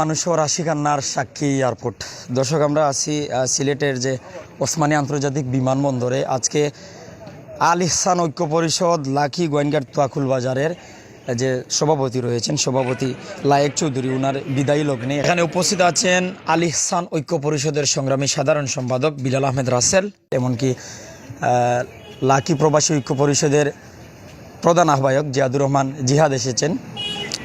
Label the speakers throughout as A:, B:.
A: মানুষের আশিকান্নার সাক্ষী এয়ারপোর্ট দর্শক, আমরা আছি সিলেটের যে ওসমানী আন্তর্জাতিক বিমানবন্দরে। আজকে আল ইহসান ঐক্য পরিষদ লাখি গোয়েনঘাট তোয়াকুল বাজারের যে সভাপতি রয়েছেন, সভাপতি লায়েক চৌধুরী, উনার বিদায়ী লগ্নে। এখানে উপস্থিত আছেন আল ইহসান ঐক্য পরিষদের সংগ্রামী সাধারণ সম্পাদক বিলাল আহমেদ রাসেল, এমনকি লাকি প্রবাসী ঐক্য পরিষদের প্রধান আহ্বায়ক জিয়াদুর রহমান জিহাদ এসেছেন।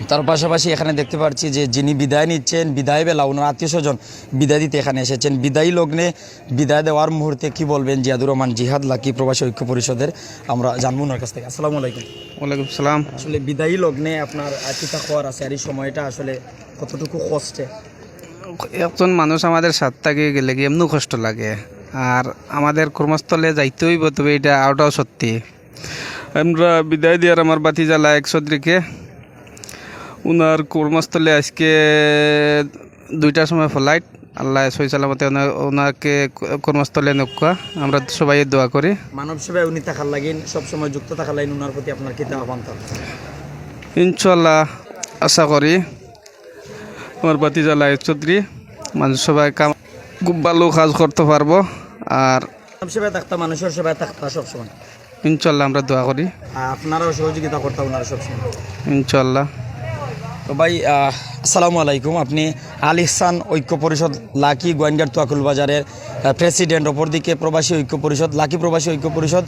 A: তার পাশাপাশি এখানে দেখতে পাচ্ছি যে যিনি বিদায় নিচ্ছেন বিদায় বেলা ওনার আত্মীয় স্বজন বিদায় দিতে এখানে এসেছেন। বিদায়ী লগ্নে বিদায় দেওয়ার মুহূর্তে কি বলবেন জিয়াদুর রহমান জিহাদ লাকি প্রবাসী ঐক্য পরিষদের আমরা জানব ওনার কাছ থেকে। আসসালামু আলাইকুম।
B: ওয়ালাইকুম সালাম।
A: আসলে বিদায়ী লগ্নে আপনার চিতা খাওয়ার আছে আর এই সময়টা আসলে কতটুকু কষ্টে?
B: একজন মানুষ আমাদের সাত থেকে গেলে কি এমনি কষ্ট লাগে? আর আমাদের কর্মস্থলে যাইতে হইব তবে এটা আউটাও সত্যি। আমরা বিদায় দিয়ার আমার বাতি বাতিজা লায়ক চৌধুরীকে উনার কর্মস্থলে আজকে দুইটার সময় ফ্লাইট আল্লাহ সই সালামতে ওনা- ওনাকে কর্মস্থলে নৌকা আমরা সবাই দোয়া করি।
A: মানব সেবায় উনি থাকার লাগিন সবসময় যুক্ত থাকার লাইন ওনার প্রতি আপনার কিতা আহ্বান
B: ইনশাল্লাহ আশা করি আমার বাতিজা লায়ক চৌধুরী মানুষ সবাই কাম খুব ভালো কাজ করতে পারব। আর
A: মানব সেবায় থাকতা মানুষের সেবায় থাকতা সবসময়।
B: ইনশাল্লাহ আমরা দোয়া করি।
A: আপনারাও সহযোগিতা করতা ওনারা সবসময়।
B: ইনশাল্লাহ
A: তো ভাই আসসালামু আলাইকুম। আপনি আল ইহসান ঐক্য পরিষদ, লাকি গোয়েনঘাট তোয়াকুল বাজারের প্রেসিডেন্ট অপরদিকে প্রবাসী ঐক্য পরিষদ, লাকি প্রবাসী ঐক্য পরিষদ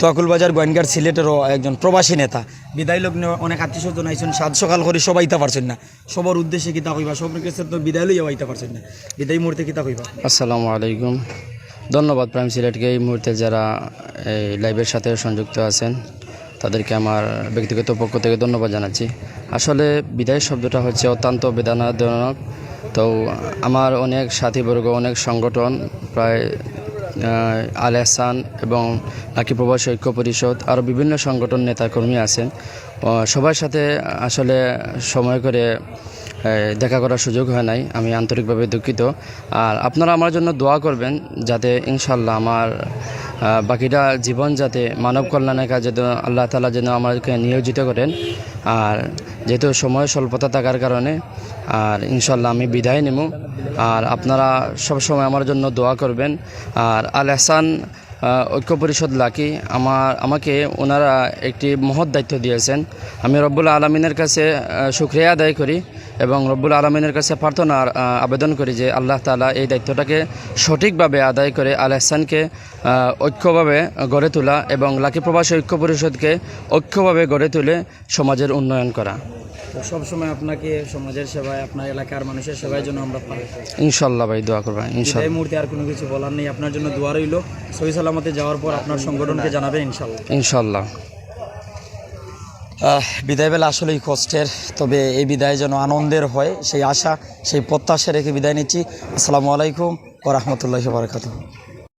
A: তোয়াকুল বাজার গোয়েনঘাট সিলেটেরও একজন প্রবাসী নেতা। বিদায় লগ্নে অনেক আত্মীয় স্বজন আইসেন সাত সকাল করে সবাই পারছেন না। সবার উদ্দেশ্যে কিতা কইবা? সবার কাছে তো বিদায় লইয়াও আইতে পারছেন না। বিদায় মুহূর্তে কিতা কইবা?
C: আসসালামু আলাইকুম। ধন্যবাদ প্রাইম সিলেটকে এই মুহূর্তে যারা এই লাইভের সাথে সংযুক্ত আছেন। তাদেরকে আমার ব্যক্তিগত পক্ষ থেকে ধন্যবাদ জানাচ্ছি। আসলে বিদায় শব্দটা হচ্ছে অত্যন্ত বেদনাজনক তো আমার অনেক সাথীবর্গ, অনেক সংগঠন, প্রায় আল এহসান এবং লাকি প্রবাসী ঐক্য পরিষদ আরও বিভিন্ন সংগঠন নেতাকর্মী আছেন। সবার সাথে আসলে সময় করে দেখা করার সুযোগ হয় নাই। আমি আন্তরিকভাবে দুঃখিত। আর আপনারা আমার জন্য দোয়া করবেন যাতে ইনশাল্লাহ আমার বাকিটা জীবন যাতে মানব কল্যাণের কাজে আল্লাহ তালা যেন আমাদেরকে নিয়োজিত করেন। আর যেহেতু সময় স্বল্পতা থাকার কারণে, আর ইনশাল্লাহ আমি বিদায় নেব। আর আপনারা সবসময় আমার জন্য দোয়া করবেন। আর আল এহসান ঐক্য পরিষদ লাকি। আমার আমাকে ওনারা একটি মহৎ দায়িত্ব দিয়েছেন। আমি রব্বুল আলমিনের কাছে আহ, শুক্রিয়া আদায় করি এবং রব্বুল আলমিনের কাছে প্রার্থনার আবেদন করি যে আল্লাহ তালা এই দায়িত্বটাকে সঠিকভাবে আদায় করে আল এহসানকে ঐক্যভাবে গড়ে তোলা এবং লাকি প্রবাসী ঐক্য পরিষদকে ঐক্যভাবে গড়ে তুলে সমাজের উন্নয়ন করা।
A: সবসময় আপনাকে সমাজের সেবায় আপনার এলাকার মানুষের সেবায় জন্য আমরা পাই
C: ইনশাল্লাহ ভাই দোয়া করবা ইনশাল্লাহ।
A: এই মুহূর্তে আর কোনো কিছু বলার নেই। আপনার জন্য দোয়া রইল। সহি সালামতে যাওয়ার পর আপনার সংগঠনকে জানাবেন ইনশাল্লাহ
C: ইনশাল্লাহ
A: আহ, বিদায় বেলা আসলেই কষ্টের তবে এই বিদায় যেন আনন্দের হয় সেই আশা সেই প্রত্যাশা রেখে বিদায় নিচ্ছি। আসসালামু আলাইকুম ও রহমতুল্লাহ বারকাত